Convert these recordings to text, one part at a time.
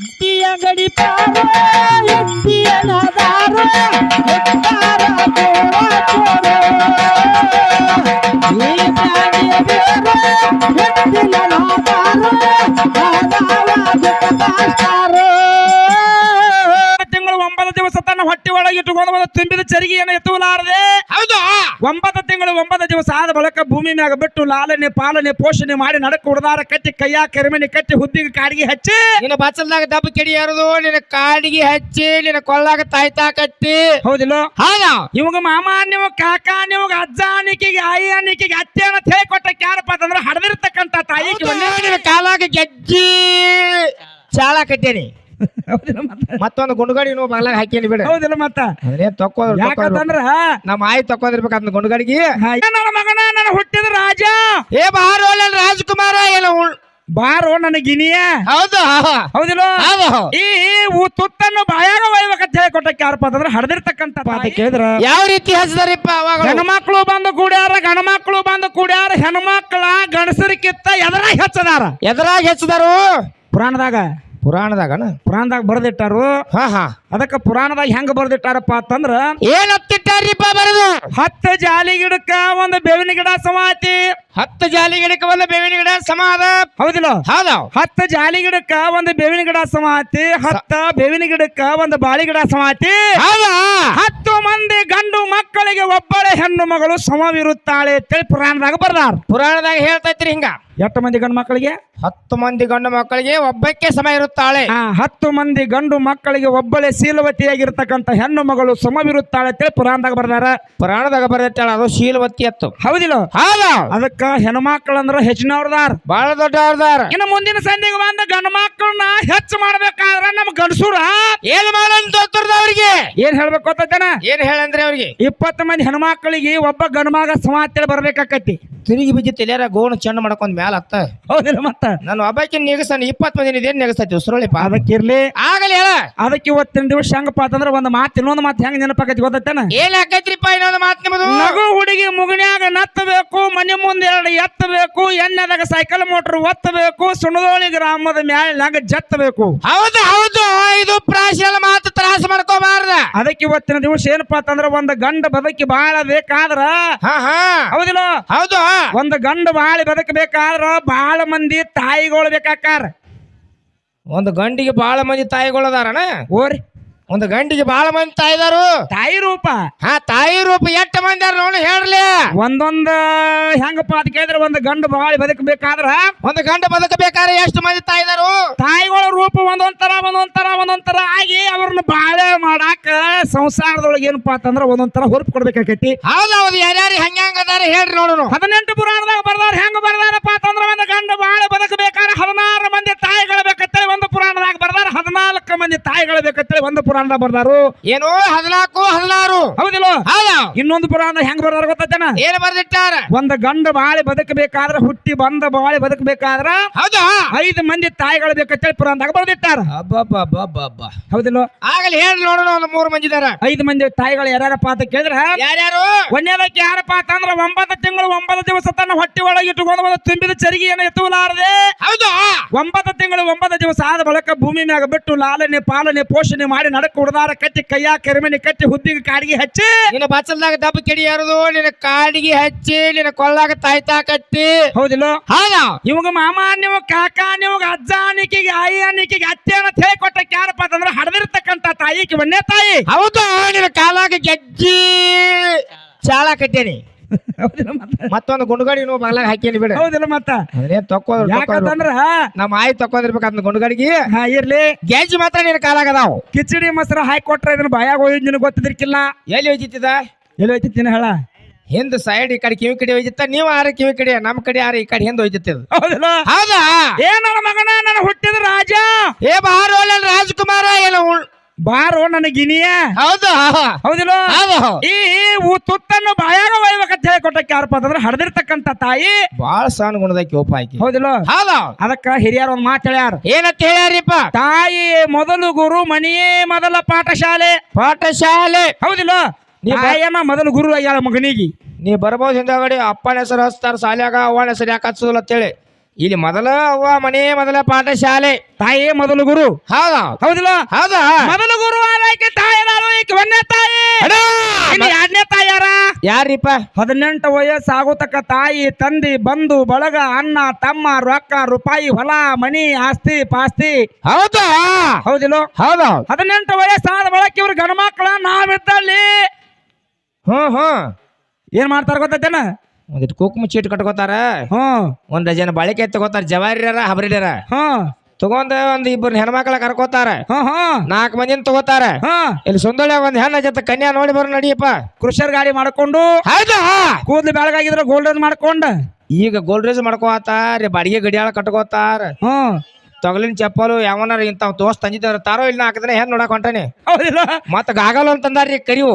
ಎತ್ತಿಯ ಗಡಿಪಾರ ಎತ್ತಿಯ ನಾದಾರ ಎತ್ತಾರ ಗೋವಾಚೋರ. ಈ ಪ್ರಾಣಿಯ ಬೇರ, ಎತ್ತಿನ ನಾದಾರ ಜಗದಾಚಾರ. ತಿಂಗಳು ಒಂಬತ್ತು ದಿವಸ ತನ್ನ ಹೊಟ್ಟೆ ಒಳಗೆ ಇಟ್ಟುಕೊಂಡು ಬಂದ ತುಂಬಿದ ಚರಿಗೆಯನ್ನು ಎತ್ತುವಲಾರದೆ ಹೌದು ಒಂಬತ್ತು ತಿಂಗಳು ಒಂಬತ್ತು ದಿವಸ ಆದ ಬಳಿಕ ಭೂಮಿ ಮ್ಯಾಗ ಬಿಟ್ಟು ಲಾಲನೆ ಪಾಲನೆ ಪೋಷಣೆ ಮಾಡಿ ನಡಕ ಹುಡ್ದಾರ ಕಟ್ಟಿ ಕೈಯ ಕರಿಮಣಿ ಕಟ್ಟಿ ಹುದ್ದಿಗೆ ಕಾಡಿಗೆ ಹಚ್ಚಿ. ನಿನ್ನ ಬಚ್ಚಲ್ದಾಗ ದಬ್ಬ ಕೆಡಿಯರದು ನಿನ್ನ ಕಾಡಿಗೆ ಹಚ್ಚಿ ನಿನ್ನ ಕೊಲ್ಲಾಗ ತಾಯ್ತಾ ಕಟ್ಟಿ. ಹೌದಿಲ್ಲ? ಹೌದು. ಇವಾಗ ಮಾಮ ನೀವು ಕಾಕ ನೀವು ಅಜ್ಜ ಅನಿಕೆಗೆ ಆಯಿ ಅನಿಕೆಗೆ ಅತ್ತೆ ಅಂತ ಹೇಳಿ ಕೊಟ್ಟಕ್ಕೆ ಯಾರಪ್ಪ ಅಂತಂದ್ರೆ ಹಡದಿರ್ತಕ್ಕಂಥ ತಾಯಿ ಕಾಲಾಗ ಗೆಜ್ಜಿ. ಚಾಳ ಕಟ್ಟೇನಿ. ಮತ್ತೊಂದು ಗುಂಡುಗಾಡಿ ನೀವು ಹಾಕಿ ಹಾಕೇನಿ ಬಿಡ ಹೌದಿಲ್ಲ ಮತ್ತ? ಅದೇನ್ ತಕ್ಕೋದ್ರ ಯಾಕಂತಂದ್ರ? ನಮ್ಮ ಆಯಿ ತಕ್ಕೋದಿರ್ಬೇಕು ಅದನ್ನ ಗುಂಡುಗಾಡಿಗೆ. ನನ್ನ ಮಗನ ನನ್ನ ಹುಟ್ಟಿದ ರಾಜ. ಏ ಬಾರು ರಾಜಕುಮಾರ ಏನು ಬಾರೋ ನನ್ನ ಗಿನಿಯ. ಹೌದು ಹೌದಿಲ್ಲ? ಹೌದು. ಈ ತುತ್ತನ್ನು ಬಾಯಾಗ ಒಯ್ಬೇಕಂತ ಹೇಳಿ ಕೊಟ್ಟಕ್ಕೆ ಯಾರಪ್ಪ ಅಂತಂದ್ರೆ ಹಡ್ದಿರ್ತಕ್ಕಂತ ಪಾತ ಕೇಳಿದ್ರ ಯಾವ ರೀತಿ ಹಚ್ಚಿದಾರಿಪ್ಪ ಅವಾಗ ಹೆಣ್ಮಕ್ಳು ಬಂದು ಕೂಡ್ಯಾರ ಗಣಮಕ್ಳು ಬಂದು ಕೂಡ್ಯಾರ ಹೆಣ್ಮಕ್ಳ ಗಣಸರಿಕಿತ್ತ ಎದರಾಗ ಹೆಚ್ಚದಾರ? ಎದರಾಗ ಹೆಚ್ಚದಾರು? ಪುರಾಣದಾಗ ಪುರಾಣದಾಗನ? ಪುರಾಣದಾಗ ಬರ್ದಿಟ್ಟಾರು. ಹಾ ಹಾ. ಅದಕ್ಕ ಪುರಾಣದಾಗ ಹೆಂಗ ಬರ್ದಿಟ್ಟಾರಪ್ಪ ಅಂತಂದ್ರ ಏನ್ ಹತ್ತಿಟ್ಟಾರಿಪ್ಪ ಬರದು? ಹತ್ತು ಜಾಲಿ ಗಿಡಕ್ಕ ಒಂದು ಬೇವಿನ ಗಿಡ ಸಮಾತಿ. ಹತ್ತು ಜಾಲಿ ಗಿಡಕ್ಕ ಒಂದು ಬೇವಿನ ಗಿಡ ಸಮಾದ. ಹೌದಿಲ್ಲ? ಹೌದ. ಹತ್ತು ಜಾಲಿ ಗಿಡಕ್ಕ ಒಂದು ಬೇವಿನ ಗಿಡ ಸಮಾತಿ ಹತ್ತ ಬೇವಿನ ಗಿಡಕ್ಕ ಒಂದು ಬಾಳಿ ಗಿಡ ಸಮಾತಿ. ಹೌದ? ಹತ್ತು ಮಂದಿ ಗಂಡು ಮಕ್ಕಳಿಗೆ ಒಬ್ಬಳೆ ಹೆಣ್ಣು ಮಗಳು ಸಮವಿರುತ್ತಾಳೆ ಅಂತೇಳಿ ಪುರಾಣದಾಗ ಬರ್ದಾರ. ಪುರಾಣದಾಗ ಹೇಳ್ತೈತ್ರಿ ಹಿಂಗ. ಎಷ್ಟು ಮಂದಿ ಗಂಡು ಮಕ್ಕಳಿಗೆ? ಹತ್ತು ಮಂದಿ ಗಂಡು ಮಕ್ಕಳಿಗೆ ಒಬ್ಬಕ್ಕೆ ಸಮ ಇರುತ್ತಾಳೆ ಹತ್ತು ಮಂದಿ ಗಂಡು ಮಕ್ಕಳಿಗೆ ಒಬ್ಬಳೆ ಶೀಲವತಿಯಾಗಿರ್ತಕ್ಕಂಥ ಹೆಣ್ಣು ಮಗಳು ಸಮವಿರುತ್ತಾಳೆ ಅಂತೇಳಿ ಪುರಾಣದಾಗ ಬರ್ದಾರ. ಪುರಾಣದಾಗ ಬರತ್ತಾಳ ಅದು ಶೀಲವತಿ ಅತ್ತು. ಹೌದಿಲ್ಲ? ಹೌದ. ಅದಕ್ಕ ಹೆಣ್ಮಕ್ಳಂದ್ರ ಹೆಚ್ಚಿನವ್ರದಾರ. ಬಹಳ ದೊಡ್ಡ ಅವ್ರದಾರ ಇನ್ನು ಮುಂದಿನ ಸಂದಿಗೆ ಬಂದ ಗಂಡು ಮಕ್ಕಳನ್ನ ಹೆಚ್ಚು ಮಾಡ್ಬೇಕಾದ್ರ ನಮ್ಮ ಗಂಡಸೂರ ಏನ್ ಮಾಡಂತ ಅವ್ರಿಗೆ ಏನ್ ಹೇಳ್ಬೇಕು ಗೊತ್ತೇನ ಏನ್ ಹೇಳಂದ್ರೆ ಅವ್ರಿಗೆ? ಇಪ್ಪತ್ತು ಮಂದಿ ಹೆಣ್ಮಕ್ಳಿಗೆ ಒಬ್ಬ ಗಂಡು ಮಗ ಸಮ ಅಂತೇಳಿ ಬರ್ಬೇಕಾಕತಿ. ತಿರುಗಿ ಬಿದ್ದಿ ತಲೆಯಾರ ಗೋಣ ಚೆಂಡ ಮಾಡ್ಕೊಂಡ್ ಮ್ಯಾಲ ಹತ್ತ ಹೌದಿಲ್ಲ ಮತ್ತ? ನಾನು ಒಬ್ಬಾಕಿ ನೆಗಸ್ತಾನೆ ಇಪ್ಪತ್ತು ಮಂದಿ ಇದೇನ್ ನೆಗಸ್ತೈತಿ ಉಸ್ರೊಳಿಪ್ಪ ಅದಕ್ಕಿರ್ಲಿ. ಆಗಲಿ ಹೇಳ. ಅದಕ್ಕೆ ಇವತ್ತಿನ ದಿವಸ ಹೆಂಗಪ್ಪ ಅಂತಂದ್ರೆ ಒಂದು ಮಾತು ಇನ್ನೊಂದು ಮಾತು ಹೆಂಗ್ ನೆನಪಾಕತಿ ಗೊತ್ತೇನ ಏನ್ ಹಾಕೈತ್ರಿಪ್ಪ ಇನ್ನೊಂದು ಮಾತು ನಿಮ್ಮದು ನಗು ಹುಡುಗಿ ಮುಗನ್ಯಾಗ ನತ್ತಬೇಕು ಮನೆ ಮುಂದೆ ಎರಡು ಎತ್ತಬೇಕು ಎಣ್ಣೆದಾಗ ಸೈಕಲ್ ಮೋಟರ್ ಒತ್ತಬೇಕು ಸುಣದೋಳಿ ಗ್ರಾಮದ ಮ್ಯಾಲ ಜತ್ತಬೇಕು. ಹೌದು ಹೌದು ಇದು ಪ್ರಾಶಲ ಮಾತು ತ್ರಾಸ ಮಾಡ್ಕೋಬಾರ್ದ. ಅದಕ್ಕೆ ಇವತ್ತಿನ ದಿವಸ ಏನಪ್ಪಾ ಅಂತಂದ್ರೆ ಒಂದು ಗಂಡ ಬದುಕಿ ಬಾಳ ಬೇಕಾದ್ರ ಹಾ ಹಾ. ಹೌದಿಲ್ಲ? ಹೌದು ಒಂದು ಗಂಡ ಬಾಳಿ ಬದುಕಬೇಕಾದ್ರ ಬಾಳ ಮಂದಿ ತಾಯಿಗಳು ಬೇಕಾಕಾರ ಒಂದು ಗಂಡಿಗೆ ಬಹಳ ಮಂದಿ ತಾಯಿಗಳು ಅದಾರಣ ಓರಿ. ಒಂದು ಗಂಡಿಗೆ ಬಹಳ ಮಂದಿ ತಾಯಿದಾರು ತಾಯಿ ರೂಪ. ಹಾ ತಾಯಿ ರೂಪ ಎಷ್ಟು ಮಂದಿ ಅದಾರ ನೋಡಿ ಹೇಳ್ರಿ. ಒಂದೊಂದ ಹೆಂಗಪ್ಪ ಅದ್ ಕೇಳಿದ್ರೆ ಒಂದು ಗಂಡು ಬಾಳಿ ಬದುಕಬೇಕಾದ್ರ ಒಂದು ಗಂಡು ಬದುಕಬೇಕಾದ್ರೆ ಎಷ್ಟು ಮಂದಿ ತಾಯಿದಾರು ತಾಯಿಗಳ ರೂಪ ಒಂದೊಂಥರ ಒಂದೊಂಥರ ತರ ಆಗಿ ಅವ್ರನ್ನ ಬಾಳೆ ಮಾಡಾಕ ಸಂಸಾರದೊಳಗೆ ಏನಪ್ಪಾ ಅಂತಂದ್ರ ಒಂದೊಂದ್ ತರ ಹೊರಪ್ ಕೊಡ್ಬೇಕಾಕೈತಿ. ಹೌದೌದು ಹೌದು ಯಾರ್ಯಾರು ಹೆಂಗ ಅದಾರ ಹೇಳ್ರಿ ನೋಡೋಣ ಹದಿನೆಂಟು ಪುರಾಣದಾಗ ಬರ್ದಾರ ಹೆಂಗ ಬರ್ದಾರಪ್ಪ ಅಂತಂದ್ರ ಒಂದು ಗಂಡು ಬಾಳೆ ಬದುಕಬೇಕಾದ್ರೆ ಹದಿನಾರು ಮಂದಿ ತಾಯಿಗಳ ಬೇಕಂತೇಳಿ ಒಂದು ಪುರಾಣದಾಗ ಬರ್ದಾರ ಹದಿನಾಲ್ಕು ಮಂದಿ ತಾಯಿಗಳು ಬೇಕಂತೇಳಿ ಒಂದು ಪುರಾಣದಾಗ ಬರ್ದಾರು. ಏನು ಹದಿನಾಲ್ಕು ಹದಿನಾರು. ಹೌದಿಲ್ಲ? ಹೌದಾ. ಇನ್ನೊಂದು ಪುರಾಣ ಹೆಂಗ್ ಬರ್ದಾರ ಗೊತ್ತೇನ ಏನು ಬರ್ದಿಟ್ಟಾರ? ಒಂದು ಗಂಡ ಬಾಳಿ ಬದುಕಬೇಕಾದ್ರ ಹುಟ್ಟಿ ಬಂದ ಬಾಳಿ ಬದುಕಬೇಕಾದ್ರ ಹೌದಾ. ಐದು ಮಂದಿ ತಾಯಿಗಳು ಬೇಕಂತೇಳಿ ಪುರಾಣದಾಗ ಬರ್ದಿಟ್ಟಾರ. ಹೌದಿಲ್ಲ? ಆಗಲಿ ಹೇಳಿ ನೋಡೋಣ ಒಂದು ಮೂರು ಮಂದಿ ಇದಾರ. ಐದು ಮಂದಿ ತಾಯಿಗಳು ಯಾರ್ಯಾರಪ್ಪ ಅಂತ ಕೇಳಿದ್ರ? ಯಾರ್ಯಾರು? ಒಂದೇದಕ್ಕೆ ಯಾರಪ್ಪ ಅಂತಂದ್ರ ಒಂಬತ್ತು ತಿಂಗಳು ಒಂಬತ್ತು ದಿವಸ ತನ್ನ ಹೊಟ್ಟೆ ಒಳಗೆ ಇಟ್ಟುಕೊಂಡು ತುಂಬಿದ ತುಂಬಿದ ಚರಿಗೆಯನ್ನು ಎತ್ತುವಲಾರದೆ ಹೌದು. ಒಂಬತ್ತು ತಿಂಗಳು ಒಂಬತ್ತು ದಿವಸ ಆದ ಬಳಿಕ ಭೂಮಿ ಮ್ಯಾಗ ಬಿಟ್ಟು ಲಾಲನೆ ಪಾಲನೆ ಪೋಷಣೆ ಮಾಡಿ ನಡಕ ಹುಡ್ದಾರ ಕಟ್ಟಿ ಕೈಯ ಕರಿಮಣಿ ಕಟ್ಟಿ ಹುದ್ದಿಗೆ ಕಾಡಿಗೆ ಹಚ್ಚಿ. ನಿನ್ನ ಬಚ್ಚಲ್ದಾಗ ದಬ್ಬ ಕೆಡಿಯಾರದು ನಿನ್ನ ಕಾಡಿಗೆ ಹಚ್ಚಿ ನಿನ್ನ ಕೊಳ್ಳಾಗ ತಾಯ್ತಾ ಕಟ್ಟಿ. ಹೌದಿಲ್ಲ? ಹಾಗ ಇವಾಗ ಮಾಮ ನೀವು ಕಾಕ ನೀವು ಅಜ್ಜ ಅನಿಕೆಗೆ ಆಯಿ ಅನಿಕೆಗೆ ಅತ್ತೆ ಅಂತ ಹೇಳಿ ಕೊಟ್ಟ ಯಾರಪ್ಪ ಅಂತಂದ್ರೆ ಹಡದಿರ್ತಕ್ಕಂತ ತಾಯಿಗೆ ಒಂದೇ ತಾಯಿ. ಹೌದು ನಿನ್ನ ಕಾಲಾಗ ಗೆಜ್ಜಿ ಚಾಳ ಕಟ್ಟೇನಿ. ಮತ್ತೊಂದು ಗುಂಡುಗಾಡಿ ನೀವು ಬಾಗ್ಲಾಗ ಹಾಕೇನಿ ಬಿಡ. ಹೌದಿಲ್ಲ ಮತ್ತ? ಅದೇನ್ ತಕ್ಕೋದ್ರ ಯಾಕಂತಂದ್ರ? ನಮ್ಮ ಆಯಿ ತಕ್ಕೋದಿರ್ಬೇಕು ಅದನ್ನ ಗುಂಡುಗಾಡಿಗೆ. ಹಾ ಇರ್ಲಿ. ಗೆಜ್ಜಿ ಮಾತ್ರ ನಿನ್ನ ಕಾಲಾಗದಾವ್ ಕಿಚಡಿ ಮೊಸರು ಹಾಕಿ ಕೊಟ್ರೆ ಇದನ್ನ ಬಾಯಾಗ ಹೋಗಿ ನಿನಗೆ ಗೊತ್ತಿದ್ರಿಕಿಲ್ಲ ಎಲ್ಲಿ ಹೋಯ್ತಿದ ಎಲ್ಲಿ ಹೋಯ್ತು ತಿನ್ನ ಹೇಳ? ಹಿಂದ್ ಸೈಡ್ ಈ ಕಡೆ ಕಿವಿ ಕಡೆ ಹೋಯ್ತಿತ್ತ ನೀವ್ ಆರ ಕಿವಿ ಕಡೆ ನಮ್ಮ ಕಡೆ ಆರ ಈ ಕಡೆ ಹಿಂದ್ ಹೋಯ್ತಿತ್ತದ ಹೌದಾ? ಏ ನನ್ನ ಮಗನ ನನ್ನ ಹುಟ್ಟಿದ ರಾಜ? ಏ ಬಾರೋ ಅಲ್ಲ ರಾಜ್ಕುಮಾರ ಏನು ಬಾರೋ ನನ್ನ ಗಿನಿಯ ಹೌದು. ಹೌದಿಲ್ಲ? ಹೌದು. ಈ ತುತ್ತನ್ನು ಬಾಯಾಗ ಒಯ್ಬೇಕಂತ ಹೇಳಿ ಕೊಟ್ಟಕ್ಕೆ ಯಾರಪ್ಪ ಅಂತಂದ್ರೆ ಹಡದಿರ್ತಕ್ಕಂಥ ತಾಯಿ. ಬಾಳ ಸಾನ್ ಗುಣದಕ್ಕೆ ಆಕಿ. ಹೌದಿಲ್ಲ? ಹೌದು. ಅದಕ್ಕ ಹಿರಿಯರು ಒಂದು ಮಾತು ಹೇಳ್ಯಾರ. ಏನಂತ ಹೇಳ್ಯಾರಿಪ್ಪ? ತಾಯಿ ಮೊದಲು ಗುರು ಮನೆಯೇ ಮೊದಲ ಪಾಠಶಾಲೆ. ಪಾಠಶಾಲೆ. ಹೌದಿಲ್ಲ? ನೀ ಬ- ತಾಯನ ಮೊದಲು ಗುರು ಆಗ್ಯಾಳ ಮಗನಿಗೆ. ನೀ ಬರ್ಬೋದು ಹಿಂದಗಡೆ ಅಪ್ಪನ ಹೆಸರು ಹಚ್ತಾರ ಶಾಲ್ಯಾಗ ಅವನ ಹೆಸರು ಯಾಕೆ ಹಚ್ಚೋದಿಲ್ಲ ಅಂತೇಳಿ ಇಲ್ಲಿ ಮೊದಲ ಅವ್ವ ಮನೆ ಮೊದಲ ಪಾಠಶಾಲೆ ತಾಯಿ ಮೊದಲು ಗುರು. ಹೌದ. ಹೌದಿಲ್ಲ? ಹೌದಾ. ಮೊದಲು ಗುರು ಆಲೈಕೆ ತಾಯಿ ಅದಾಳು, ಈಕೆ ಒಂದನೇ ತಾಯಿ. ಇನ್ನು ಎರಡನೇ ತಾಯಿ ಯಾರ? ಯಾರಿಪ್ಪ? ಹದಿನೆಂಟು ವಯಸ್ಸಾಗುತ್ತಕ್ಕ ತಾಯಿ ತಂದಿ ಬಂಧು ಬಳಗ ಅಣ್ಣ ತಮ್ಮ ರೊಕ್ಕ ರೂಪಾಯಿ ಹೊಲ ಮನಿ ಆಸ್ತಿ ಪಾಸ್ತಿ. ಹೌದಾ? ಹೌದಿಲ್ಲ? ಹೌದ. ಹದಿನೆಂಟು ವಯಸ್ಸಾದ ಬಳಕ ಇವ್ರ ಗಣಮಕ್ಕಳ ಮಕ್ಕಳ ನಾವಿದ್ದಲ್ಲಿ. ಹ್ಮ್ ಹ್ಮ್. ಏನ್ ಮಾಡ್ತಾರ ಗೊತ್ತೇನ ಒಂದಿಟ್ಟು ಕುಕ್ಮ ಚೀಟ್ ಕಟ್ಕೋತಾರ? ಹ್ಮ್ ಒಂದ್ ಡಜನ್ ಬಾಳಿಕೆ ತಗೋತಾರ ಜವಾರಿರ ಹಬರಿರ ಹ್ಮ್ ತಗೊಂಡ ಒಂದ್ ಇಬ್ಬರು ಹೆಣ್ಮಕ್ಳ ಕರ್ಕೋತಾರ? ಹ್ಮ್ ಹ್ಮ್ ನಾಲ್ಕು ಮಂದಿನ ತಗೋತಾರ? ಹ್ಮ್ ಇಲ್ಲಿ ಸುಂದಳ ಒಂದ್ ಹೆಣ್ಣ ಜೊತೆ ಕನ್ಯಾ ನೋಡಿ ಬರೋ ನಡಿಯಪ್ಪ. ಕೃಷರ್ ಗಾಡಿ ಮಾಡ್ಕೊಂಡು ಹೌದಾ ಕೂದ್ಲು ಗೋಲ್ಡ್ ಗೋಲ್ಡನ್ ಮಾಡ್ಕೊಂಡ. ಈಗ ಗೋಲ್ಡ್ ರೇಸ್ ಮಾಡ್ಕೋತಾರ ಬಾಡಿಗೆ ಗಡಿಯಾಳ ಕಟ್ಕೋತಾರ. ಹ್ಮ್ ತೊಗಲಿನ ಚಪ್ಪಲು ಯಾವನಾರ ಇಂತ ದೋಸ್ತ್ ತಂದಿದ್ದಾರ ತಾರೋ ಇಲ್ಲ ನಾಲ್ಕು ಹೆಂಗ್ ನೋಡಕ್ ಹೊಂಟಾನೆ ಹೌದಿಲ್ಲ. ಮತ್ತ ಗಾಗಲ್ ಅಂತಂದಾರ್ರಿ ಕರಿವು.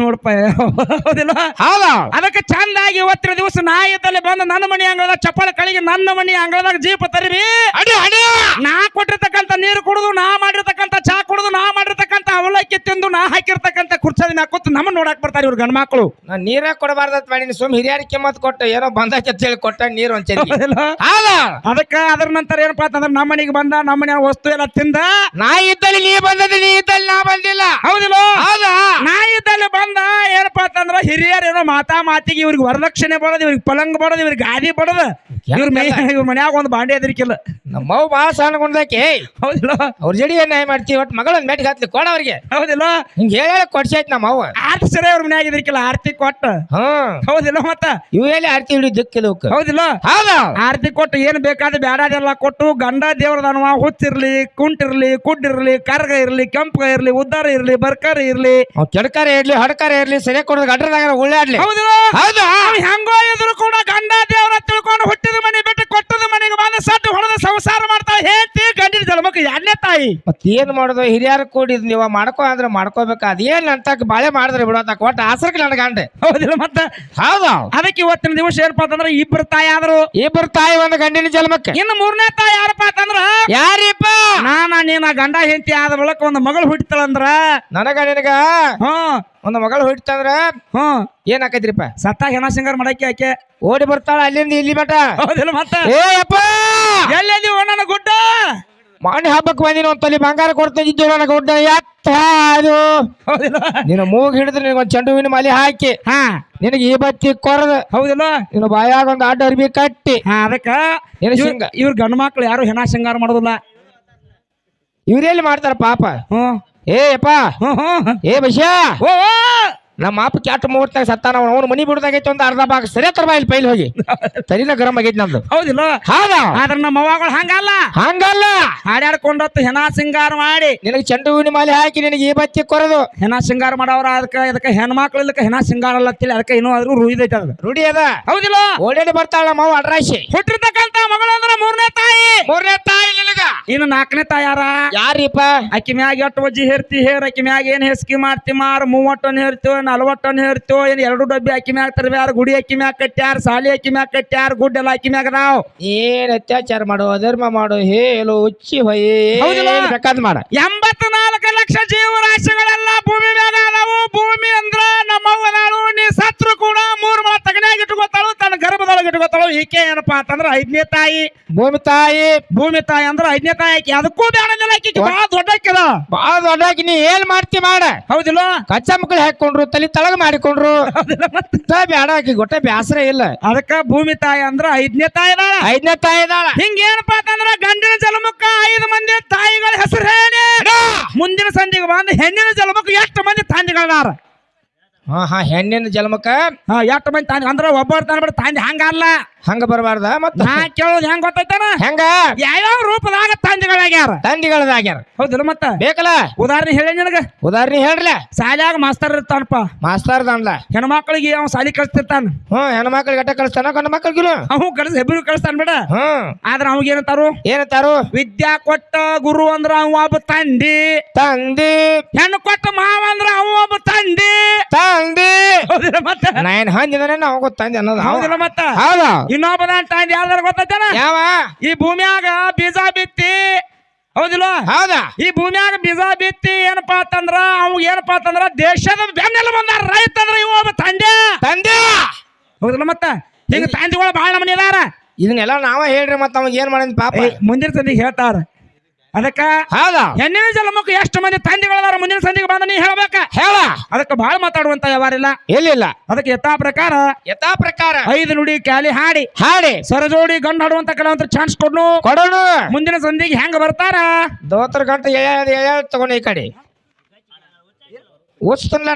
ನೋಡಪ್ಪ ಹೌದಿಲ್ಲ. ಹೌದಾ? ಅದಕ್ಕೆ ಚಂದಾಗಿ ಇವತ್ತಿನ ದಿವಸ ನಾ ಇದ್ದಲ್ಲಿ ಬಂದು ನನ್ನ ಮನಿ ಅಂಗಳದ ಚಪ್ಪಳ ಕಳಿಗೆ ನನ್ನ ಮನಿ ಅಂಗಳದಾಗ ಜೀಪ ತರಿವಿ. ಅಡಿ ಅಡಿ ನಾ ಕೊಟ್ಟಿರ್ತಕ್ಕಂಥ ನೀರು ಕುಡಿದು ನಾ ಮಾಡಿರ್ತಕ್ಕಂಥ ಚಾ ಕುಡಿದು ನಾ ಮಾಡಿರ್ತಕ್ಕಂಥ ಅವಲಕ್ಕಿ ತಿಂದು ನಾ ಹಾಕಿರ್ತಕ್ಕಂಥ ಕುರ್ಚದ ನಾ ಕೂತು ನಮ್ಮ ನೋಡಕ್ ಬರ್ತಾರೆ ಇವ್ರು ಗಂಡ ಮಕ್ಕಳು ನಾ ನೀರೇ ಕೊಡಬಾರ್ದತ್ ಮಾಡಿನಿ ಸುಮ್ ಹಿರಿಯರಿಗೆ ಕಿಮ್ಮತ್ ಕೊಟ್ಟ ಏನೋ ಬಂದೈತೆ ಅಂತ ಹೇಳಿ ಕೊಟ್ಟ ನೀರು ಒಂಚೇರಿ ಹೌದಾ? ಅದಕ್ಕ ಅದ್ರ ನಂತರ ಏನಪ್ಪಾ ಅಂತಂದ್ರೆ ನಮ್ಮ ಮನೆಗೆ ಬಂದ ನಮ್ಮ ಮನೆ ವಸ್ತು ಎಲ್ಲ ತಿಂದ. ನಾ ಇದ್ದಲ್ಲಿ ನೀ ಬಂದದ್ದು ನೀ ಇದ್ದಲ್ಲಿ ನಾ ಬಂದಿಲ್ಲ. ಹೌದಿಲ್ಲ? ಹೌದಾ? ನಾ ಇದ್ದಲ್ಲಿ ಬಂದ ಏನಪ್ಪಾ ಅಂತಂದ್ರ ಹಿರಿಯರ್ ಏನೋ ಮಾತಾ ಮಾತಿಗೆ ಇವ್ರಿಗೆ ವರದಕ್ಷಿಣೆ ಬಡದ್ ಇವ್ರಿಗೆ ಪಲಂಗ್ ಬಡದ್ ಇವ್ರಿಗೆ ಗಾದಿ ಬಡದ ಇವ್ರ ಮೇ ಇವ್ರ ಮನ್ಯಾಗ ಒಂದು ಬಾಂಡೆ ಎದರಿಕಿಲ್ಲ. ನಮ್ಮವ್ ಬಾ ಸಣ್ಣಗೊಂಡಾಕಿ ಹೌದಿಲ್ಲ? ಅವ್ರ ಜಡಿ ಏನ್ ನ್ಯಾಯ ಮಾಡ್ತೀವಿ? ಒಟ್ಟು ಮಗಳನ್ನ ಮೇಟಿಗೆ ಹಾಕ್ಲಿ ಕೊಡ ಅವ್ರಿಗೆ. ಹೌದಿಲ್ಲ? ಹಿಂಗ್ ಹೇಳಿ ಕೊಡ್ಸೈತ್ ನಮ್ಮವ್ವ. ಆರ್ತಿ ಸರಿ ಅವ್ರ ಮನ್ಯಾಗ ಇದ್ರಿಕಿಲ್ಲ ಆರ್ತಿ ಕೊಟ್ಟ. ಹೌದಿಲ್ಲ ಮತ್ತ? ಇವ್ ಹೇಳಿ ಆರ್ತಿ ಹಿಡಿದು ದಿಕ್ಕಿಲ್ಲ ಹೌದಿಲ್ಲ? ಹೌದಾ? ಆರ್ತಿ ಕೊಟ್ಟು ಏನ್ ಬೇಕಾದ ಬೇಡದೆಲ್ಲ ಕೊಟ್ಟು ಗಂಡ ದೇವ್ರದನವ ಹುಚ್ಚಿರ್ಲಿ ಕುಂಟಿರ್ಲಿ ಕುಡ್ಡಿರ್ಲಿ ಕರ್ಗ ಇರ್ಲಿ ಕೆಂಪಗ ಇರ್ಲಿ ಉದ್ದಾರ ಇರ್ಲಿ ಬರ್ಕಾರ ಇರ್ಲಿ. ಕೆಡಕಾರ ಇರ್ಲಿ ಹಡ್ಕಾರ ಇರ್ಲಿ ಸರಿಯಾಗಿ ಕೊಡೋದು ಗಡ್ರದಾಗ ಉಳ್ಳಾಡ್ಲಿ. ಹೌದು. ಹೌದಾ. ಹೆಂಗೋ ಇದ್ರು ಕೂಡ ಗಂಡ ದೇವರ ತಿಳ್ಕೊಂಡು ಹುಟ್ಟಿದ ಮನೆ ಬಿಟ್ಟು ಮನೆಗೆ ಬಂದ ಸಟ್ಟು ಹೊಡೆದ ಸಂಸಾರ ಮಾಡ್ತಾಳೆ ಹೇಳ್ತಿ ಗಂಡಿನ ಜನ್ಮಕ್ಕೆ ಎರಡನೇ ತಾಯಿ. ಮತ್ ಏನ್ ಮಾಡೋದು? ಹಿರಿಯರ ಕೂಡಿದ್ ನೀವು ಮಾಡ್ಕೋ ಅಂದ್ರೆ ಮಾಡ್ಕೋಬೇಕು. ಅದೇನ್ ಅಂತಕ್ ಬಾಳೆ ಮಾಡಿದ್ರೆ ಬಿಡೋತಕ್ ಒಟ್ಟು ಆಸರಕ್ಕೆ ನನ್ನ ಗಂಡೆ. ಹೌದಿಲ್ಲ ಮತ್ತ? ಹೌದಾ. ಅದಕ್ಕೆ ಇವತ್ತಿನ ದಿವಸ ಏನಪ್ಪಾ ಅಂತಂದ್ರೆ ಇಬ್ಬರು ತಾಯಿ ಆದ್ರು. ಇಬ್ಬರು ತಾಯಿ ಒಂದು ಗಂಡಿನ ಜನ್ಮಕ್ಕೆ. ಇನ್ನು ಮೂರನೇ ತಾಯಿ ಯಾರಪ್ಪ ಅಂತಂದ್ರ? ಯಾರಿಪ್ಪ? ನಾನ ನೀನ ಗಂಡ ಹೆಂಡತಿ ಆದ ಬಳಿಕ ಒಂದು ಮಗಳು ಹುಟ್ಟಿತಳಂದ್ರ? ನನಗ ನಿನಗ? ಹ್ಮ್. ಒಂದು ಮಗಳು ಹುಟ್ಟಿತಂದ್ರ ಹ್ಮ್ ಏನ್ ಆಕೈತ್ರಿಪ್ಪ? ಸತ್ತ ಹೆಣ ಸಿಂಗಾರ ಮಾಡಕ್ಕೆ ಆಕೆ ಓಡಿ ಬರ್ತಾಳ ಅಲ್ಲಿಂದ ಇಲ್ಲಿ ಮಟ ಹೌದಿಲ್ಲ ಮತ್ತ? ಏ ಅಪ್ಪ ಎಲ್ಲೆದಿ ನನ್ನ ಗುಡ್ಡ? ಮಾಣಿ ಹಬ್ಬಕ್ಕೆ ಬಂದಿನ ಒಂದ್ ತಲೆ ಬಂಗಾರ ಕೊಡ್ತಿದ್ದು ನನ್ನ ಗುಡ್ಡ. ಎತ್ತ ಅದು ನೀನು ಮೂಗ್ ಹಿಡಿದ್ರೆ ನಿನ್ ಒಂದು ಚೆಂಡು ಹೂವಿನ ಮಾಲಿ ಹಾಕಿ. ಹಾ. ನಿನಗೆ ಈ ಬತ್ತಿ ಕೊರದು ಹೌದಿಲ್ಲ. ನೀನು ಬಾಯಾಗ ಒಂದು ಅಡ್ಡ ಅರ್ಬಿ ಕಟ್ಟಿ. ಹಾ ಅದಕ್ಕ ಇವ್ರ್- ಗಂಡ ಮಕ್ಳು ಯಾರು ಹೆಣ ಸಿಂಗಾರ ಮಾಡೋದಿಲ್ಲ. ಇವ್ರೆಲ್ಲಿ ಮಾಡ್ತಾರ ಪಾಪ? ಹ್ಮ್ ಏ ಅಪ್ಪ ಹ್ಞೂ ಏ ಬಶ್ಯಾ. ಓ. ನಮ್ಮ ಅಪ್ಪ ಕ್ಯಾಟ್ ಮುಹೂರ್ತಾಗ ಸತ್ತಾನ ಅವ್ನು ಮನಿ ಬಿಡ್ದಾಗೈತಿ ಒಂದು ಅರ್ಧ ಭಾಗ. ಸರಿ ತರ ಇಲ್ಲಿ ಪೈಲ್ ಹೋಗಿ. ತಲಿನ ಗರಂ ಆಗೈತಿ ನಮ್ದು ಹೌದಿಲ್ಲ? ಹೌದಾ. ಆದ್ರ ನಮ್ಮ ಅವ್ವಗಳು ಹಂಗಲ್ಲ. ಹಂಗಲ್ಲ. ಹಾಡ್ಯಾಡ್ಕೊಂಡತ್ತು ಹೆಣ ಸಿಂಗಾರ ಮಾಡಿ. ನಿನಗೆ ಚಂಡು ಹೂವಿನ ಮಾಲೆ ಹಾಕಿ ನಿನಗೆ ಈ ಬತ್ತಿ ಕೊರದು. ಹೆಣ ಸಿಂಗಾರ ಮಾಡವ್ರ ಅದಕ್ಕೆ ಅದಕ್ಕೆ ಹೆಣ್ಮಕ್ಳು ಸಿಂಗಾರ ಹೆಣ ಸಿಂಗಾರ ಅಲ್ಲತ್ತಿಲ್ಲ ಅದಕ್ಕೆ ಇನ್ನೂ ಆದ್ರೂ ರುಯ್ದೈತೆ ಅದು. ರೂಢಿ ಅದ. ಹೌದಿಲ್ಲ? ಓಡಾಡಿ ಬರ್ತಾಳ ನಮ್ಮ ಅವ್ವ ಅಡ್ರಾಶಿ. ಹುಟ್ಟಿರ್ತಕ್ಕಂತ ಮಗಳು ಅಂದ್ರೆ ಮೂರನೇ ತಾಯಿ. ಮೂರನೇ ಇನ್ನು ನಾಲ್ಕನೇ ತಾಯಾರ? ಯಾರಿಪ್ಪ? ಆಕಿ ಮ್ಯಾಗ ಎಷ್ಟು ಬಜ್ಜಿ ಹೇರ್ತಿ ಹೇರ್ ಆಕಿ ಮ್ಯಾಗ ಏನ್ ಹೆಸ್ಕಿ ಮಾಡ್ತಿ ಮಾರ ಮೂವತ್ತನ್ ಹೇರ್ತೇವ ನಲವತ್ತೊಂದು ಹೇರ್ತೇವ ಏನ್ ಎರಡು ಡಬ್ಬಿ ಆಕಿ ಮ್ಯಾಗ ತರ್ಬ್ಯಾರ ಗುಡಿ ಅಕ್ಕಿ ಮ್ಯಾಗ ಕಟ್ಟ್ಯಾರ ಸಾಲಿ ಅಕ್ಕಿ ಮ್ಯಾಗ ಕಟ್ಟ್ಯಾರ ಗುಡ್ಡೆಲ್ಲ ಅಕ್ಕಿ ಮ್ಯಾಗ ನಾವು ಏನ್ ಅತ್ಯಾಚಾರ ಮಾಡು ಅಧರ್ಮ ಮಾಡು ಹೇಳು ಉಚ್ಚಿ ಹೊಯ್. ಹೌದಿಲ್ಲ? ಬೇಕಾದ್ ಮಾಡ. ಎಂಬತ್ತು ನಾಲ್ಕು ಲಕ್ಷ ಜೀವರಾಶಿಗಳೆಲ್ಲ ಭೂಮಿ ಮೇಲೆ ನಾವು ಭೂಮಿ ಅಂದ್ರ ನಮ್ಮವ್ವನ ಸತ್ರು ಕೂಡ ಮೂರು ಮಳ ತಗನ್ಯಾಗ ಇಟ್ಕೋತಾಳು ತನ್ನ ಗರ್ಭದೊಳಗೆ ಇಟ್ಕೋತಾಳು. ಈಕೆ ಏನಪ್ಪಾ ಅಂತಂದ್ರ ಐದನೇ ತಾಯಿ. ಭೂಮಿ ತಾಯಿ. ಭೂಮಿ ತಾಯಿ ಅಂದ್ರ ಐದನೇ ತಾಯಿ ಆಕಿ. ಅದಕ್ಕೂ ಬೇಡ ಆಕಿ ಬಹಳ ದೊಡ್ಡ ಆಕಿದ ಬಾಳ ದೊಡ್ಡಾಗಿ ನೀ ಏನ್ ಮಾಡ್ತಿ ಮಾಡ. ಹೌದಿಲ್ಲ? ಕಚ್ಚಾ ಮಕ್ಕಳು ಹಾಕೊಂಡ್ರು ತಲೆ ತಳಗ ಮಾಡಿಕೊಂಡ್ರು. ಬೇಡ ತ ಆಕಿ. ಗೊಟ್ಟ ಬ್ಯಾಸರ ಇಲ್ಲ. ಅದಕ್ಕ ಭೂಮಿ ತಾಯಿ ಅಂದ್ರ ಐದನೇ ತಾಯಿ ಇದಾಳ ಐದನೇ ತಾಯಿ ಇದಾಳ ಹಿಂಗೇನಪ್ಪಾ ಅಂತಂದ್ರ ಗಂಡಿನ ಜಲಮುಖ ಐದು ಮಂದಿ ತಾಯಿಗಳ ಹೆಸರು ಹೇಳಿ. ಮುಂದಿನ ಸಂಜೆಗೆ ಬಂದು ಹೆಣ್ಣಿನ ಜಲಮುಖ ಎಷ್ಟು ಮಂದಿ ತಂದೆಗಳಾರ ಹಾ ಹಾ ಹೆಣ್ಣಿನ ಜನ್ಮಕ್ಕ ಹಾ ಎಷ್ಟು ಮಂದಿ ಅಂದ್ರೆ ಅಂದ್ರ ಒಬ್ಬರು ತಾನ ಬಿಡ ತಂದೆ ಹಂಗಲ್ಲ. ಹಂಗ ಬರಬಾರ್ದ ಮತ್ತ? ನಾ ಕೇಳೋದು ಹೆಂಗ್ ಗೊತ್ತೈತನ? ಹೆಂಗ? ಯಾವ್ಯಾವ ರೂಪದಾಗ ತಂದೆಗಳಾಗ್ಯಾರ? ತಂದಿಗಳದಾಗ್ಯಾರ. ಹೌದಿಲ್ಲ ಮತ್ತ? ಬೇಕಲ್ಲ? ಉದಾಹರಣೆ ಹೇಳಿ ನಿನಗ. ಉದಾಹರಣೆ ಹೇಳ್ರಲ್ಲ ಶಾಲ್ಯಾಗ ಮಾಸ್ತರ್ ಇರ್ತಾನಪ್ಪ. ಮಾಸ್ತರ್ ದಾನ್ಲ. ಹೆಣ್ಮಕ್ಳಿಗೆ ಅವ ಸಾಲಿ ಕಳಿಸ್ತಿರ್ತಾನ. ಹ್ಮ್ ಹೆಣ್ಮಕ್ಳಿಗೆ ಗಟ್ಟ ಕಳಿಸ್ತಾನ ಗಂಡ ಮಕ್ಳಿಗಿಲ್ಲ ಅವು ಕಳಿಸ್ ಹೆಬ್ಬರು ಕಳಿಸ್ತಾನ ಬಿಡ. ಹ್ಮ್. ಆದ್ರ ಅವಾಗ ಏನಂತಾರು? ಏನಂತಾರು? ವಿದ್ಯಾ ಕೊಟ್ಟ ಗುರು ಅಂದ್ರ ಅವ ಒಬ್ಬ ತಂದಿ. ತಂದಿ. ಹೆಣ್ಣು ಕೊಟ್ಟ ಮಾವ ಅಂದ್ರ ಅವ ಒಬ್ಬ ತಂದಿ. ತಂದಿ. ಹೌದಿಲ್ಲ ಮತ್ತ? ನಾ ಏನ್ ಹಂದಿದಾನೆ ನಾವು ಗೊತ್ತಂದಿ ಅನ್ನೋದು. ಹೌದಿಲ್ಲ ಮತ್ತ? ಹೌದಾ. ಇನ್ನೊಬ್ಬನ ತಂದಿ ಯಾವ್ದಾರ ಗೊತ್ತೈತೇನ? ಯಾವ? ಈ ಭೂಮಿಯಾಗ ಬೀಜ ಬಿತ್ತಿ. ಹೌದಿಲ್ಲ ಹೌದಾ? ಈ ಭೂಮಿಯಾಗ ಬೀಜ ಬಿತ್ತಿ ಏನಪ್ಪಾ ಅಂತಂದ್ರ ಅವ್ ಏನಪ್ಪಾ ಅಂತಂದ್ರ ದೇಶದ ಬೆನ್ನೆಲ್ಲ ಬಂದಾರ ರೈತ ಅಂದ್ರ ಇವ ಒಬ್ಬ ತಂದೆ. ತಂದೆ? ಹೌದಿಲ್ಲ ಮತ್ತ? ಹಿಂಗ ತಂದೆಗಳು ಬಹಳ ನಮನಿ ಇದಾರ ಇದನ್ನೆಲ್ಲ ನಾವ ಹೇಳ್ರಿ ಮತ್ತ ಅವಾಗ ಏನ್ ಮಾಡಿದ್ ಪಾಪ. ಮುಂದಿನ ಹೇಳ್ತಾರೆ ಹೇಳ್ತಾರ. ಅದಕ್ಕ ಹೌದ? ಹೆಣ್ಣಿನ ಜನ್ಮಕ್ಕೆ ಎಷ್ಟು ಮಂದಿ ತಂದೆಗಳದಾರ ಮುಂದಿನ ಸಂದಿಗೆ ಬಂದ ನೀ ಹೇಳ್ಬೇಕ? ಹೇಳ. ಅದಕ್ಕೆ ಬಹಳ ಮಾತಾಡುವಂತ ವ್ಯವಹಾರಿಲ್ಲ ಎಲ್ಲಿಲ್ಲ? ಅದಕ್ಕೆ ಯಥಾ ಪ್ರಕಾರ ಯಥಾ ಪ್ರಕಾರ. ಐದು ನುಡಿ ಕ್ಯಾಲಿ ಹಾಡಿ. ಹಾಡಿ. ಸರಜೋಡಿ ಗಂಡು ಹಾಡುವಂತ ಕೆಲವಂತ ಚಾನ್ಸ್ ಕೊಡ್ನು. ಕೊಡೋಣ. ಮುಂದಿನ ಸಂದಿಗೆ ಹೆಂಗ ಬರ್ತಾರ? ದೋತರ ಗಂಟೆ ತಗೊಂಡ ಈ ಕಡೆ. ಓದ್ಸ್ತನ್ಲ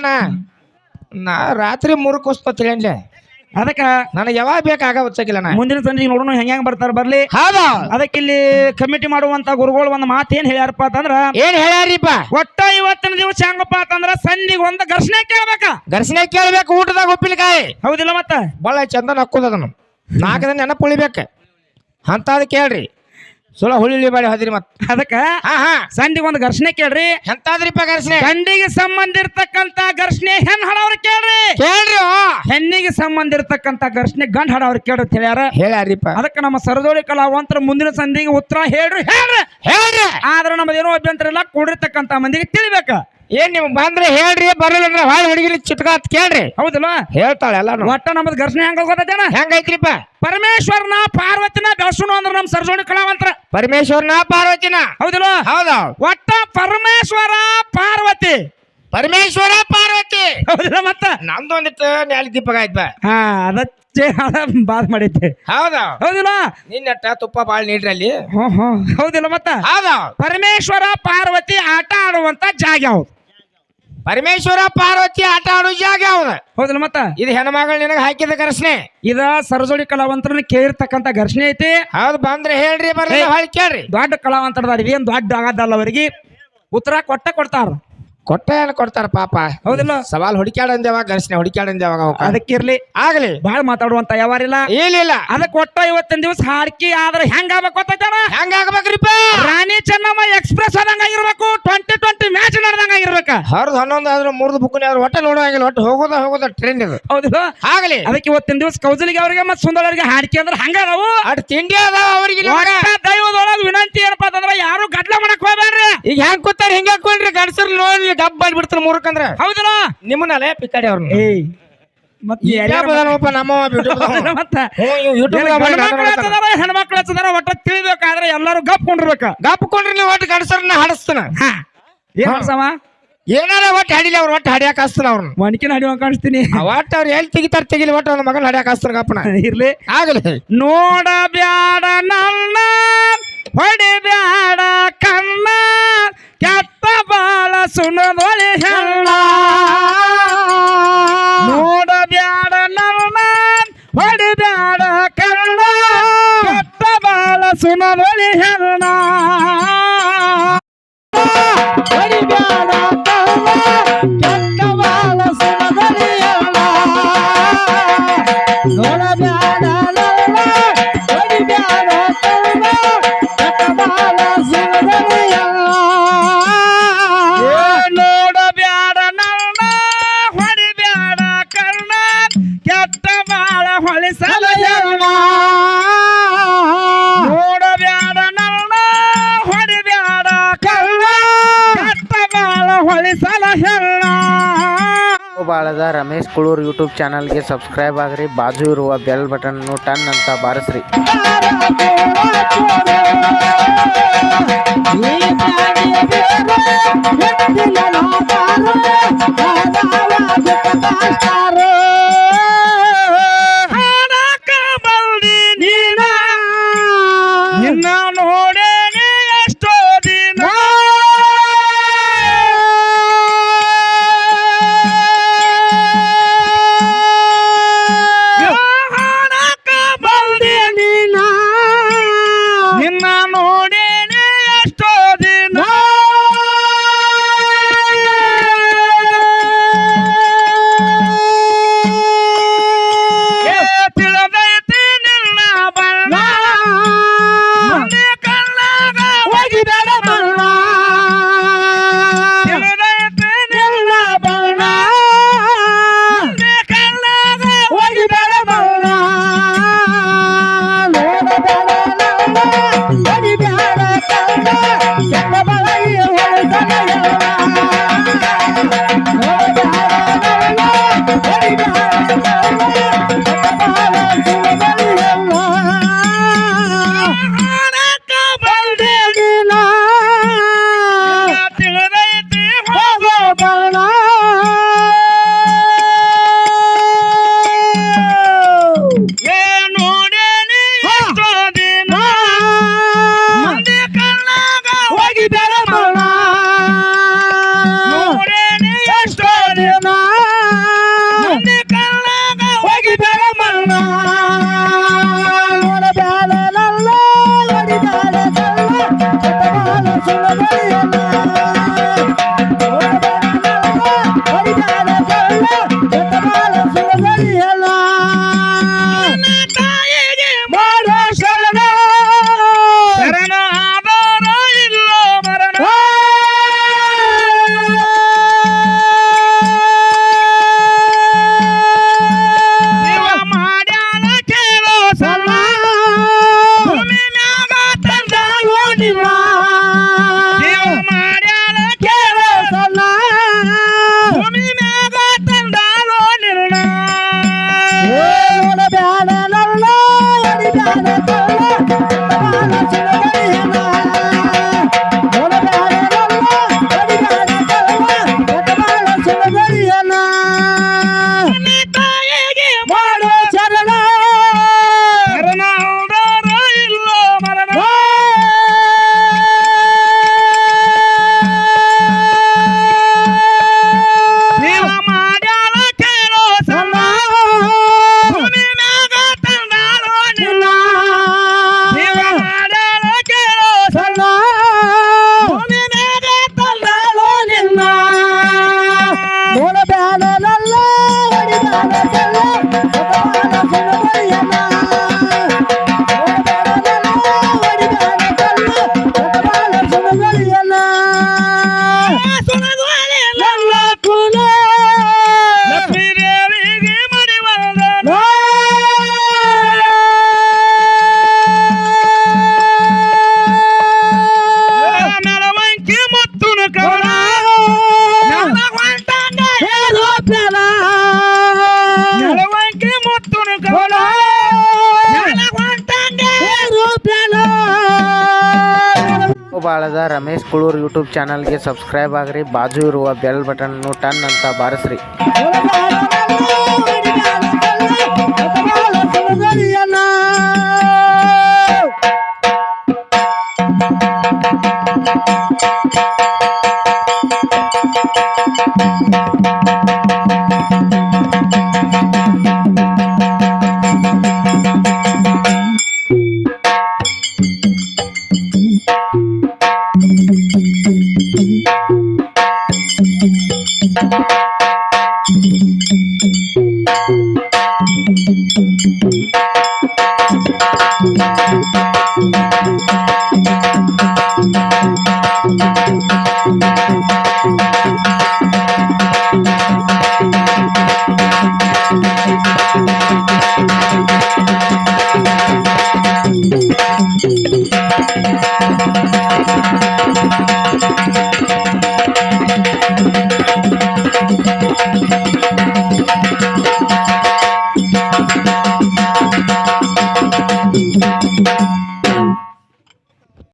ನಾ ರಾತ್ರಿ ಮೂರಕ್ಕೆ ಓದ್ಸ್ತ ತಿಳಿಯನ್ಲೆ ಅದಕ್ಕ ನನಗೆ ಯಾವಾಗ ಬೇಕಾಗ ಓದ್ಸಕಿಲ್ಲ ನಾ. ಮುಂದಿನ ಸಂಜೆ ನೋಡೋಣ ಹೆಂಗ್ ಹೆಂಗ್ ಬರ್ತಾರ ಬರ್ಲಿ. ಹೌದಾ. ಅದಕ್ಕೆ ಇಲ್ಲಿ ಕಮಿಟಿ ಮಾಡುವಂತ ಗುರುಗಳು ಒಂದು ಮಾತು ಏನ್ ಹೇಳ್ಯಾರಪ್ಪ ಅಂತಂದ್ರ ಏನ್ ಹೇಳ್ಯಾರಿಪ್ಪ? ಒಟ್ಟ ಇವತ್ತಿನ ದಿವಸ ಹೆಂಗಪ್ಪ ಅಂತಂದ್ರ ಸಂಜೆಗೆ ಒಂದು ಘರ್ಷಣೆ ಕೇಳ್ಬೇಕ. ಘರ್ಷಣೆ ಕೇಳ್ಬೇಕು ಊಟದಾಗ ಉಪ್ಪಿನಕಾಯಿ. ಹೌದಿಲ್ಲ ಮತ್ತ? ಭಾಳ ಚಂದ ನಕ್ಕೋದ ಅದನ್ನು. ನಾಲ್ಕು ದಿನ ನೆನಪು ಉಳಿಬೇಕು. ಅಂತದ್ ಕೇಳ್ರಿ. ಸುಳ ಹುಳಿ ಬಾಡಿ ಹೋದ್ರಿ ಮತ್ ಅದಕ್ಕ ಹಾ ಹಾ. ಸಂದಿಗೆ ಒಂದು ಘರ್ಷಣೆ ಕೇಳ್ರಿ. ಎಂತಾದ್ರಿಪ್ಪ ಘರ್ಷಣೆ? ಗಂಡಿಗೆ ಸಂಬಂಧ ಇರ್ತಕ್ಕಂತ ಘರ್ಷಣೆ ಹೆಣ್ ಹಡವ್ರ ಕೇಳ್ರಿ. ಕೇಳ್ರಿ. ಹೆಣ್ಣಿಗೆ ಸಂಬಂಧ ಇರ್ತಕ್ಕಂತ ಘರ್ಷಣೆ ಗಂಡ ಹಡವ್ರ ಕೇಳ್ರಿ ಹೇಳ್ಯಾರ. ಹೇಳ್ಯಾರಿಪ್ಪ. ಅದಕ್ಕೆ ನಮ್ಮ ಸರದೋಳಿ ಕಲಾವಂತರ ಮುಂದಿನ ಸಂಧಿಗೆ ಉತ್ತರ ಹೇಳ್ರಿ ಹೇಳ್ರಿ. ಹೇಳ್ರಿ. ಆದ್ರೆ ನಮ್ಮದೇನೋ ಅಭ್ಯಂತರ ಇಲ್ಲ ಕೂಡಿರ್ತಕ್ಕಂತ ಮಂದಿಗೆ ತಿಳಿಬೇಕ. ಏನ್ ನೀವು ಬಂದ್ರೆ ಹೇಳ್ರಿ ಬರಲಿಲ್ಲ ಅಂದ್ರೆ ಹಾಳು ಹುಡುಗಿರಿ ಚಿಟ್ಕಾತ್ ಕೇಳ್ರಿ. ಹೌದಲ್ಲ? ಹೇಳ್ತಾಳೆ ಎಲ್ಲ ಒಟ್ಟ ನಮ್ದು ಘರ್ಷಣೆ ಹೆಂಗ ಗೊತ್ತೇನ ಹೆಂಗೈತ್ರಿಪ್ಪ? ಪರಮೇಶ್ವರನ ಪಾರ್ವತಿನ ಬೆಳಸುನು ಅಂದ್ರೆ ನಮ್ ಸರ್ಜೋಣಿ ಕಲಾವಂತರ. ಪರಮೇಶ್ವರನ ಪಾರ್ವತಿನ? ಹೌದಲ್ಲ? ಹೌದಾ. ಒಟ್ಟ ಪರಮೇಶ್ವರ ಪಾರ್ವತಿ. ಪರಮೇಶ್ವರ ಪಾರ್ವತಿ. ಹೌದಿಲ್ಲ ಮತ್ತ? ನಮ್ದೊಂದಿತ್ತು ನ್ಯಾಲಿ ದೀಪಕ ಆಯ್ತು ಬಾ. ಹಾ ಅದಚ್ಚೆ ಬಾದ್ ಮಾಡೈತೆ ಹೌದಾ? ಹೌದಿಲ್ಲ? ನಿನ್ನಟ್ಟ ತುಪ್ಪ ಬಾಳ ನೀಡ್ರಲ್ಲಿ ಹ್ಮ್ ಹ್ಮ್ ಹೌದಿಲ್ಲ ಮತ್ತ? ಹೌದಾ? ಪರಮೇಶ್ವರ ಪಾರ್ವತಿ ಆಟ ಆಡುವಂತ ಜಾಗ ಯಾವ್ದು ಪರಮೇಶ್ವರ ಪಾರ್ವತಿ ಆಟ ಆಡೋ ಜಾಗ ಯಾವ್ದ ಹೌದಿಲ್ಲ ಮತ್ತ? ಇದು ಹೆಣ್ಮಗಳು ನಿನಗೆ ಹಾಕಿದ ಘರ್ಷಣೆ. ಇದ ಸರಜೋಡಿ ಕಲಾವಂತರನ್ನ ಕೇಳಿರ್ತಕ್ಕಂತ ಘರ್ಷಣೆ ಐತಿ. ಹೌದು ಬಂದ್ರೆ ಹೇಳ್ರಿ ಬರ್ರಿ. ಹೊಳ್ ಕೇಳ್ರಿ. ದೊಡ್ಡ ಕಲಾವಂತರದಾರ ಏನ್ ದೊಡ್ಡ ಆಗದಲ್ಲ ಅವರಿಗೆ. ಉತ್ತರ ಕೊಟ್ಟ ಕೊಡ್ತಾರ. ಕೊಟ್ಟ ಏನ್ ಕೊಡ್ತಾರ ಪಾಪ. ಹೌದಿಲ್ಲ? ಸವಾಲ್ ಹುಡುಕ್ಯಾಡಂದೇವ ಘರ್ಷಣೆ ಹುಡುಕ್ಯಾಡಂದೇವಾಗ ಅದಕ್ಕಿರ್ಲಿ ಆಗ್ಲಿ. ಬಾಳ ಮಾತಾಡುವಂತ ಯಾವಾರಿಲ್ಲ? ಇಲ್ಲ ಅದಕ್ಕೆ ಕೊಟ್ಟ ಇವತ್ತಿನ ದಿವಸ ಹಾಡ್ಕಿ ಆದ್ರೆ ಹೆಂಗ ಆಗ್ಬೇಕು ಗೊತ್ತೈತೇನ? ಹೆಂಗ ಆಗ್ಬೇಕ್ರಿಪ್ಪ ರಾಣಿ ಚೆನ್ನಮ್ಮ ಎಕ್ಸ್ಪ್ರೆಸ್ ಆದಂಗ ಇರ್ಬೇಕು ಟ್ವೆಂಟಿ ಟ್ವೆಂಟಿ ಮ್ಯಾಚ್ ನಡೆದಂಗ ಇರ್ಬೇಕ ಹರ್ದು ಹನ್ನೊಂದು ಆದ್ರೆ ಮೂರ್ದು ಬುಕ್ನಿ ಆದ್ರೆ ಒಟ್ಟ ನೋಡುವಂಗಿಲ್ಲ ಒಟ್ಟು ಹೋಗೋದ ಹೋಗೋದ ಟ್ರೆಂಡ್ ಇದು. ಹೌದಿಲ್ಲ? ಆಗ್ಲಿ. ಅದಕ್ಕೆ ಇವತ್ತಿನ ದಿವಸ ಕೌಜಲಿಗೆ ಅವರಿಗೆ ಮತ್ತೆ ಸುಂದರರಿಗೆ ಹಾಡ್ಕಿ ಅಂದ್ರೆ ಹಂಗ ನಾವು ಅಟ್ ತಿಂಡಿ ಅದಾವ ಅವ್ರಿಗೆ. ದೈವದೊಳಗ ವಿನಂತಿ ಏನಪ್ಪಾ ಅಂತಂದ್ರೆ ಯಾರು ಗಡ್ಲ ಮಾಡಕ್ ಹೋಗ್ಬೇಡ್ರಿ ಈಗ ಹೆಂಗ್ ಕೂತಾರ ಹಿಂಗ ಹಾಕೊಂಡ್ರಿ ಗಂಡಸರು ನೋಡಿ ಡಬ್ ಮಾಡಿಬಿಡ್ತಾರ ಮೂರಕ್ಕಂದ್ರ ಹೌದಿಲ್ಲ? ನಿಮ್ಮನ್ನಲ್ಲೇ ಪಿಕಾಡಿ ಅವ್ರನ್ನ. ಏಯ್ ಹೆಣ್ಮಕ್ಳು? ಹಚ್ಚದಾರ ಒಟ್ಟ ತಿಳಿಬೇಕಾದ್ರೆ ಎಲ್ಲರೂ ಗಪ್ ಕೊಂಡಿರ್ಬೇಕ ಗಪ್ಕೊಂಡ್ರಿ ನೀವು ಒಟ್ಟು ಗಂಡಸರನ್ನ ಹಾಡಿಸ್ತಾನ. ಮಾಡ್ಸವ? ಏನಾರ ಒಟ್ಟು ಹಾಡಿಲ್ಲ ಅವ್ರು ಒಟ್ಟು ಹಾಡ್ಯಾಕ ಹಾಸ್ತಾನ ಅವ್ರನ್ನ. ಮಣಿಕಿನ ಹಡಿಯುವ ಕಾಣಿಸ್ತೀನಿ. ಒಟ್ಟು ಅವ್ರು ಎಲ್ಲಿ ತೆಗಿತಾರ ತೆಗಿಲಿ ಒಟ್ಟು ಅವ್ನ ಮಗನ ಹಾಡ್ಯಾಕ ಹಸ್ತಾನ ಗಪ್ಪನ. ಇರ್ಲಿ. ಆಗಲಿ. ನೋಡ ಬ್ಯಾಡ ನನ್ನ ಹೊಡಿಬ್ಯಾಡ ಕಣ್ಣ. ಕೆಟ್ಟ ಬಾಳ ಸುಣದೊಳಿ ಹೆಣ್ಣ. ನೋಡಬ್ಯಾಡ ನನ್ನ ಹೊಡಿಬ್ಯಾಡ ಕರ್ಣ. ಕೆಟ್ಟ ಬಾಳ ಸುಣದೊಳಿ ಹೆಣ್ಣ. ಹೊಡಿಬ್ಯಾಡ ಕಣ್ಣ ಬಾಳದ ರಮೇಶ್ ಕುಳೂರ್ ಯೂಟ್ಯೂಬ್ ಚಾನಲ್ಗೆ ಸಬ್ಸ್ಕ್ರೈಬ್ ಆಗ್ರಿ ಬಾಜು ಇರುವ ಬೆಲ್ ಬಟನ್ ಟನ್ ಅಂತ ಬಾರಿಸ್ರಿ ಕುಳೂರು ಯೂಟ್ಯೂಬ್ ಚಾನಲ್ಗೆ ಸಬ್ಸ್ಕ್ರೈಬ್ ಆಗಿರಿ ಬಾಜು ಇರುವ ಬೆಲ್ ಬಟನ್ನು ಟನ್ ಅಂತ ಬಾರಿಸ್ರಿ